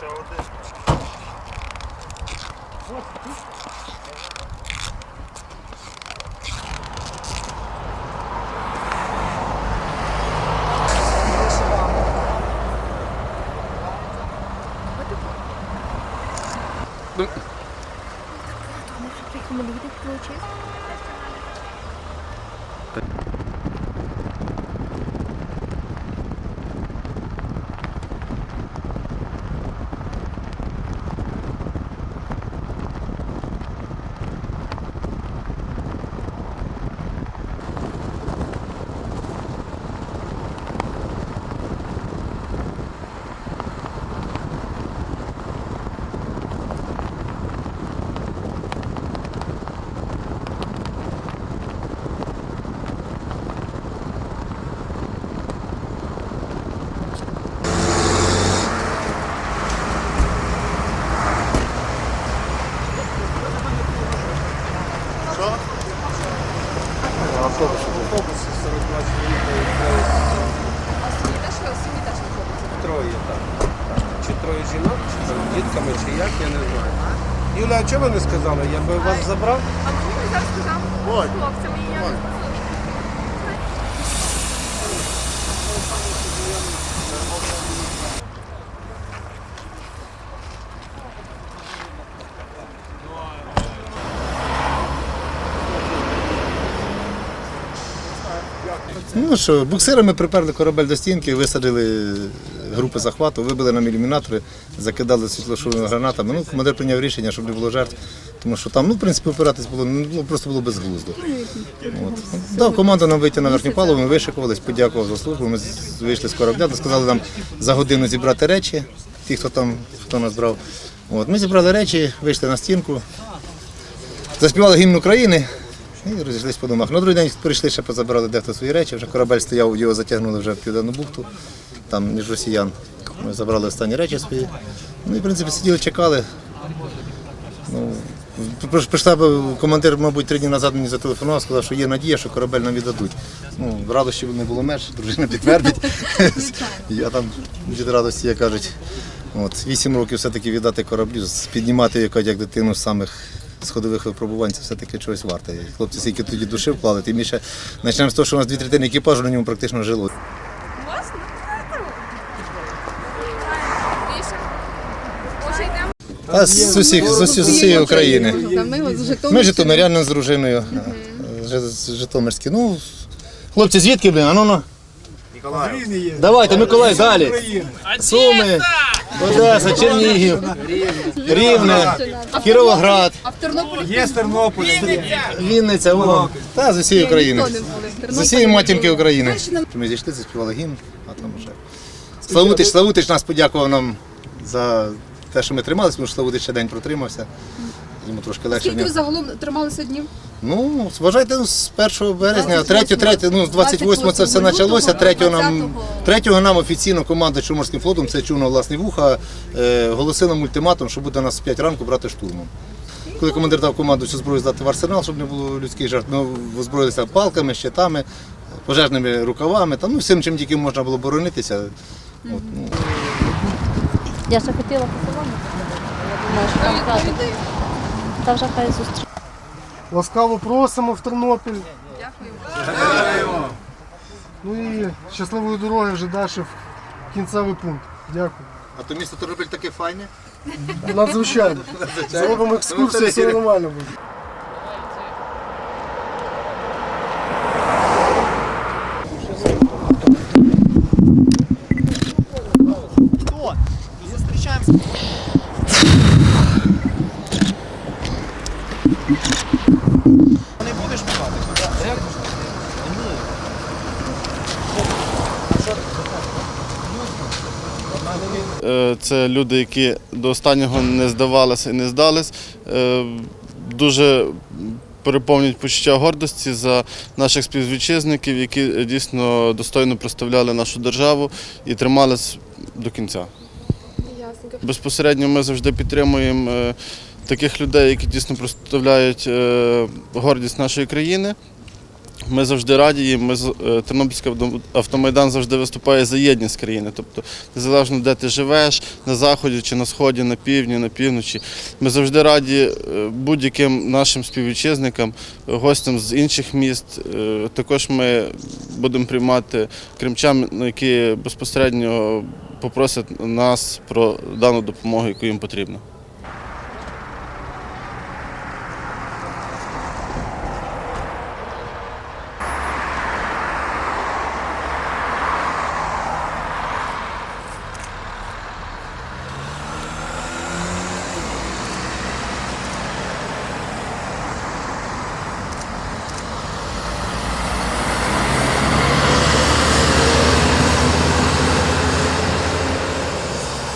showed it. Doamne, cred că mă duc de cruce. Ще один. Троє, так. Чи троє жінок, чи там дітками, чи як, я не знаю. Юля, а чого ви не сказали? Я би вас забрав? А мені зараз сказав і я не Ну що, буксирами приперли корабель до стінки, висадили групи захвату, вибили нам ілюмінатори, закидали світлошовими гранатами. Ну, командир прийняв рішення, щоб не було жертв, тому що там, ну, в принципі, опиратись було ну, просто було безглуздо. От. Дав команду нам вийти на верхню палубу, ми вишикувались, подякував за службу. Ми вийшли з корабля, сказали нам за годину зібрати речі, ті, хто там, хто нас брав. От. Ми зібрали речі, вийшли на стінку, заспівали гімн України. І розійшлися по домах. На другий день прийшли, ще позабирали дехто свої речі. Вже корабель стояв, його затягнули вже в південну бухту, там між росіян. Ми забрали останні речі свої. Ну і в принципі сиділи, чекали. Ну, б командир, мабуть, три дні назад мені зателефонував, сказав, що є надія, що корабель нам віддадуть. Ну, радощів не було менше, дружина підтвердить. Я там від радості, як кажуть. От, вісім років все-таки віддати кораблю, піднімати як дитину з самих сходових випробувань, це все-таки чогось варте. Хлопці скільки тоді душі вклали, тим більше почнемо з того, що у нас дві третини екіпажу на ньому практично жило. А з усіх, з усі- з усієї України. Ми з житомиряни з дружиною, Житомирські. Ну, хлопці, звідки, блін? А ну ну. Давайте, Миколай, далі. Суми, Одеса, Чернігів, Рівне, Кіровоград, А в Тернополі Є з Тернополя. Вінниця, о. Та з усієї України. були. З усієї матінки України. Ми зійшли, заспівали гімн, а там вже. Славутич, Славутич нас подякував нам за те, що ми трималися, тому що Славутич ще день протримався. Йому трошки легше. Скільки ви загалом трималися днів? Ну, вважайте, ну, з 1 березня, 3, 3, ну, з 28 це все почалося, 3 нам, 3 нам офіційно команда Чуморським флотом, це чув на власні вуха, е, оголосила нам ультиматум, що буде нас в 5 ранку брати штурмом. Коли командир дав команду цю зброю здати в арсенал, щоб не було людських жертв, ми озброїлися палками, щитами, пожежними рукавами, та, ну, всім, чим тільки можна було боронитися. От, ну, Я ще хотіла поселити. Я думаю, що там. Та вже хай зустріч. Ласкаво просимо в Тернопіль. Дякую. Ну і щасливої дороги вже далі в кінцевий пункт. Дякую. А то місто Тернопіль таке файне. Надзвичайно. Зробимо екскурсію, все нормально буде. Е, Це люди, які до останнього не здавалися і не здались. Е, Дуже переповнюють почуття гордості за наших співвітчизників, які дійсно достойно представляли нашу державу і тримались до кінця. Безпосередньо ми завжди підтримуємо е, таких людей, які дійсно представляють е, гордість нашої країни. Ми завжди раді їм. Ми е, Тернопільський автомайдан завжди виступає за єдність країни. Тобто, незалежно де ти живеш, на заході чи на сході, на півдні, на півночі. Ми завжди раді е, будь-яким нашим співвітчизникам, гостям з інших міст. Також ми будемо приймати кримчан, які безпосередньо попросять нас про дану допомогу, яку їм потрібно.